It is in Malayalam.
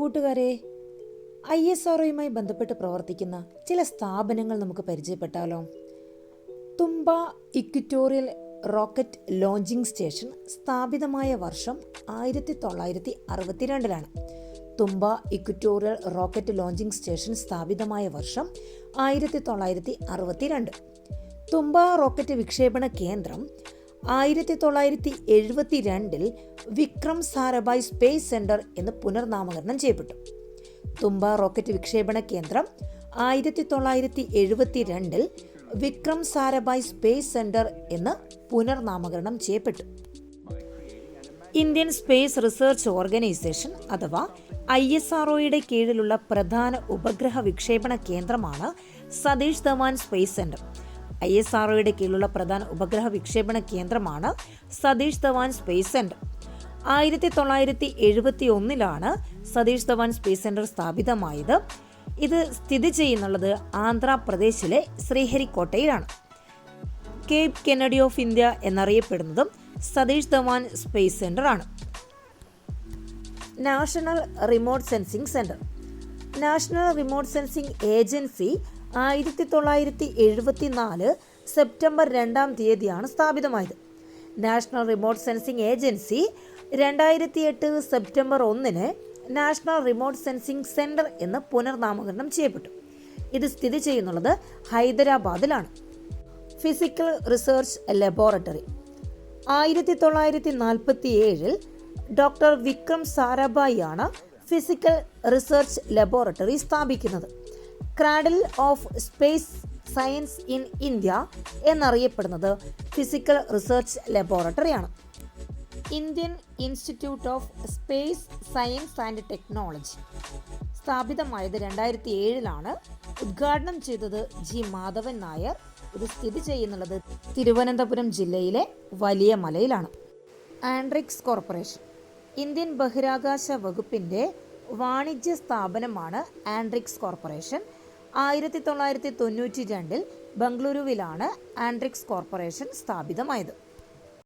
കൂട്ടുകാരെ ഐ എസ് ആർഒയുമായി ബന്ധപ്പെട്ട് പ്രവർത്തിക്കുന്ന ചില സ്ഥാപനങ്ങൾ നമുക്ക് പരിചയപ്പെട്ടാലോ? Thumba equatorial rocket launching station സ്ഥാപിതമായ വർഷം ആയിരത്തി തൊള്ളായിരത്തി അറുപത്തിരണ്ടിലാണ് Thumba equatorial rocket launching station സ്ഥാപിതമായ വർഷം ആയിരത്തി തൊള്ളായിരത്തി അറുപത്തിരണ്ട് തുമ്പ റോക്കറ്റ് വിക്ഷേപണ കേന്ദ്രം ആയിരത്തി തൊള്ളായിരത്തി എഴുപത്തി രണ്ടിൽ വിക്രം സാരഭായ് സ്പേസ് സെന്റർ എന്ന് പുനർനാമകരണം ചെയ്യപ്പെട്ടു. തുമ്പ റോക്കറ്റ് വിക്ഷേപണ കേന്ദ്രം ആയിരത്തി തൊള്ളായിരത്തി എഴുപത്തി രണ്ടിൽ വിക്രം സാരഭായ് സ്പേസ് സെന്റർ എന്ന് പുനർനാമകരണം ചെയ്യപ്പെട്ടു. ഇന്ത്യൻ സ്പേസ് റിസർച്ച് ഓർഗനൈസേഷൻ അഥവാ ഐ എസ് ആർ ഒയുടെ കീഴിലുള്ള പ്രധാന ഉപഗ്രഹ വിക്ഷേപണ കേന്ദ്രമാണ് Satish Dhawan space centre. I S ആർഒയുടെ കീഴിലുള്ള പ്രധാന ഉപഗ്രഹ വിക്ഷേപണ കേന്ദ്രമാണ് സതീഷ് ധവാൻ സ്പേസ് സെന്റർ. ആയിരത്തി തൊള്ളായിരത്തി എഴുപത്തി ഒന്നിലാണ് സതീഷ് ധവാൻ സ്പേസ് സെന്റർ സ്ഥാപിതമായത്. ഇത് സ്ഥിതി ചെയ്യുന്നുള്ളത് ആന്ധ്രാപ്രദേശിലെ ശ്രീഹരിക്കോട്ടയിലാണ്. കേപ് കെനഡി ഓഫ് ഇന്ത്യ എന്നറിയപ്പെടുന്നതും സതീഷ് ധവാൻ സ്പേസ് സെന്റർ ആണ്. National remote sensing centre. National remote sensing agency ആയിരത്തി തൊള്ളായിരത്തി എഴുപത്തി നാല് സെപ്റ്റംബർ രണ്ടാം തീയതിയാണ് സ്ഥാപിതമായത്. നാഷണൽ റിമോട്ട് സെൻസിംഗ് ഏജൻസി രണ്ടായിരത്തി എട്ട് സെപ്റ്റംബർ ഒന്നിന് നാഷണൽ റിമോട്ട് സെൻസിംഗ് സെന്റർ എന്ന് പുനർനാമകരണം ചെയ്യപ്പെട്ടു. ഇത് സ്ഥിതി ചെയ്യുന്നുള്ളത് ഹൈദരാബാദിലാണ്. Physical research laboratory. ആയിരത്തി തൊള്ളായിരത്തി നാൽപ്പത്തി ഏഴിൽ ഡോക്ടർ വിക്രം സാരാഭായിയാണ് ഫിസിക്കൽ റിസർച്ച് ലബോറട്ടറി സ്ഥാപിക്കുന്നത്. Cradle of space science in India എന്നറിയപ്പെടുന്നത് physical research ലബോറട്ടറിയാണ്. Indian institute of space science and technology സ്ഥാപിതമായത് രണ്ടായിരത്തി ഏഴിലാണ് ഉദ്ഘാടനം ചെയ്തത് ജി മാധവൻ നായർ. ഇത് സ്ഥിതി ചെയ്യുന്നുള്ളത് തിരുവനന്തപുരം ജില്ലയിലെ വലിയ മലയിലാണ്. ആൻഡ്രിക്സ് കോർപ്പറേഷൻ ഇന്ത്യൻ ബഹിരാകാശ വകുപ്പിന്റെ വാണിജ്യ സ്ഥാപനമാണ് ആൻഡ്രിക്സ് കോർപ്പറേഷൻ. ആയിരത്തി തൊള്ളായിരത്തി തൊണ്ണൂറ്റി രണ്ടിൽ ബംഗളൂരുവിലാണ് ആൻഡ്രിക്സ് കോർപ്പറേഷൻ സ്ഥാപിതമായത്.